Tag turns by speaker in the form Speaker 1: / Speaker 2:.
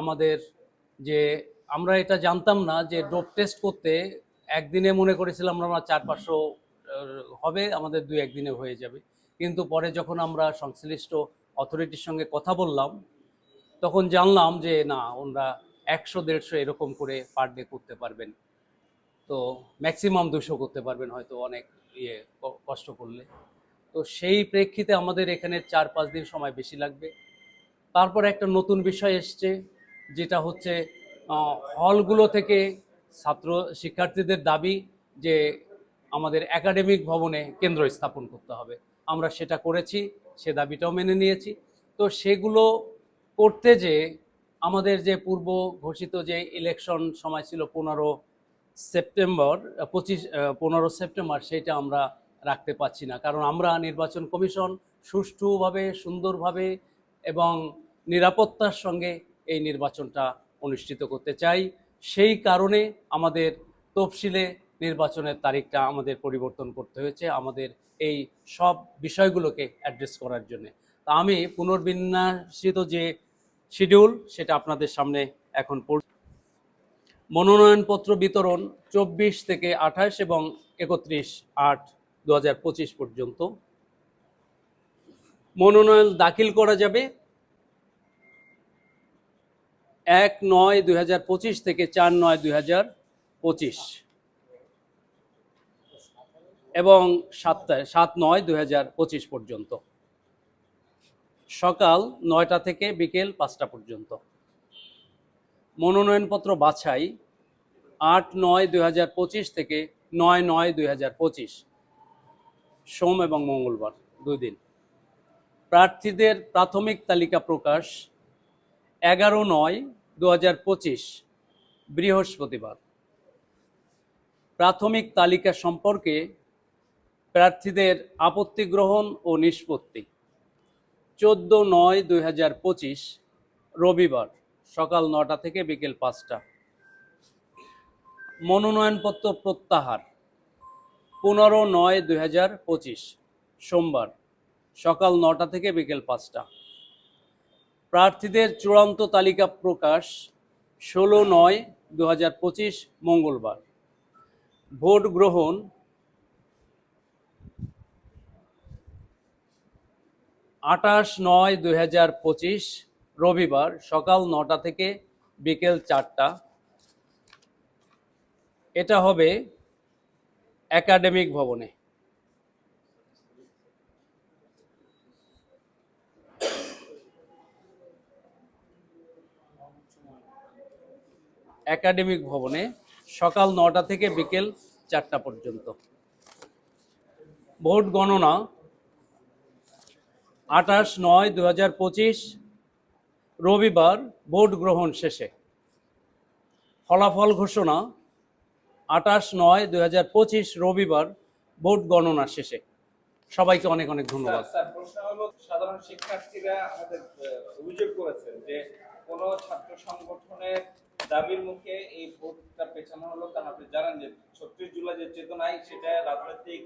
Speaker 1: আমাদের যে আমরা এটা জানতাম না যে ডোপ টেস্ট করতে একদিনে মনে করেছিলাম আমরা চার পাঁচশো হবে, আমাদের দুই একদিনে হয়ে যাবে। কিন্তু পরে যখন আমরা সংশ্লিষ্ট অথরিটির সঙ্গে কথা বললাম, তখন জানলাম যে না, ওনারা একশো, দেড়শো এরকম করে পার ডে করতে পারবেন। তো ম্যাক্সিমাম দুশো করতে পারবেন হয়তো অনেক ইয়ে কষ্ট করলে। তো সেই প্রেক্ষিতে আমাদের এখানে চার পাঁচ দিন সময় বেশি লাগবে। তারপর একটা নতুন বিষয় এসছে, যেটা হচ্ছে হলগুলো থেকে ছাত্র শিক্ষার্থীদের দাবি যে আমাদের একাডেমিক ভবনে কেন্দ্র স্থাপন করতে হবে। আমরা সেটা করেছি, সে দাবিটাও মেনে নিয়েছি। তো সেগুলো করতে যে আমাদের যে পূর্ব ঘোষিত যে ইলেকশন সময় ছিল পনেরো সেপ্টেম্বর, পঁচিশ পনেরো সেপ্টেম্বর, সেটা আমরা রাখতে পারছি না। কারণ আমরা নির্বাচন কমিশন সুষ্ঠুভাবে, সুন্দরভাবে এবং নিরাপত্তার সঙ্গে এই নির্বাচনটা অনুষ্ঠিত করতে চাই। সেই কারণে আমাদের তফসিলে নির্বাচনের তারিখটা আমাদের পরিবর্তন করতে হয়েছে, আমাদের এই সব বিষয়গুলোকে অ্যাড্রেস করার জন্য। তা আমি পুনর্বিন্যাসিত যে শিডিউল সেটা আপনাদের সামনে এখন পড় মনোনয়নপত্র বিতরণ চব্বিশ থেকে আঠাশ এবং একত্রিশ আট দু পর্যন্ত। মনোনয়ন দাখিল করা যাবে এক নয় দুই থেকে চার নয় দুই এবং সাতটায় সাত নয় দুই পর্যন্ত। সকাল নয়টা থেকে বিকেল পাঁচটা পর্যন্ত। মনোনয়নপত্র বাছাই আট নয় দুই থেকে নয় নয় দুই সোম এবং মঙ্গলবার, দুই দিন। প্রার্থীদের প্রাথমিক তালিকা প্রকাশ এগারো নয় দু হাজার পঁচিশ বৃহস্পতিবার। প্রাথমিক তালিকা সম্পর্কে প্রার্থীদের আপত্তি গ্রহণ ও নিষ্পত্তি। চোদ্দ নয় দুই রবিবার সকাল নটা থেকে বিকেল পাঁচটা। মনোনয়নপত্র প্রত্যাহার। পনেরো নয় দুই সোমবার সকাল নটা থেকে বিকেল পাঁচটা। প্রার্থীদের চূড়ান্ত তালিকা প্রকাশ ষোলো নয় দু মঙ্গলবার। ভোট গ্রহণ আঠাশ নয় দুই রবিবার সকাল নটা থেকে বিকেল চারটা। এটা হবে একাডেমিক ভবনে। একাডেমিক ভবনে সকাল নটা থেকে বিকেল চারটা পর্যন্ত। ভোট গণনা আঠাশ নয় দু রবিবার ভোট গ্রহণ শেষে। ফলাফল ঘোষণা আঠাশ নয় দু রবিবার ভোট গণনা শেষে। সবাইকে অনেক অনেক ধন্যবাদ।
Speaker 2: শিক্ষার্থীরা আমাদের অভিযোগ করেছেন যে কোন ছাত্র সংগঠনের দাবির মুখে এই ভোটটা পেছানো হলো। কারণ আপনি জানেন যে ছত্রিশ জুলাই যে চেতনায় সেটা রাজনৈতিক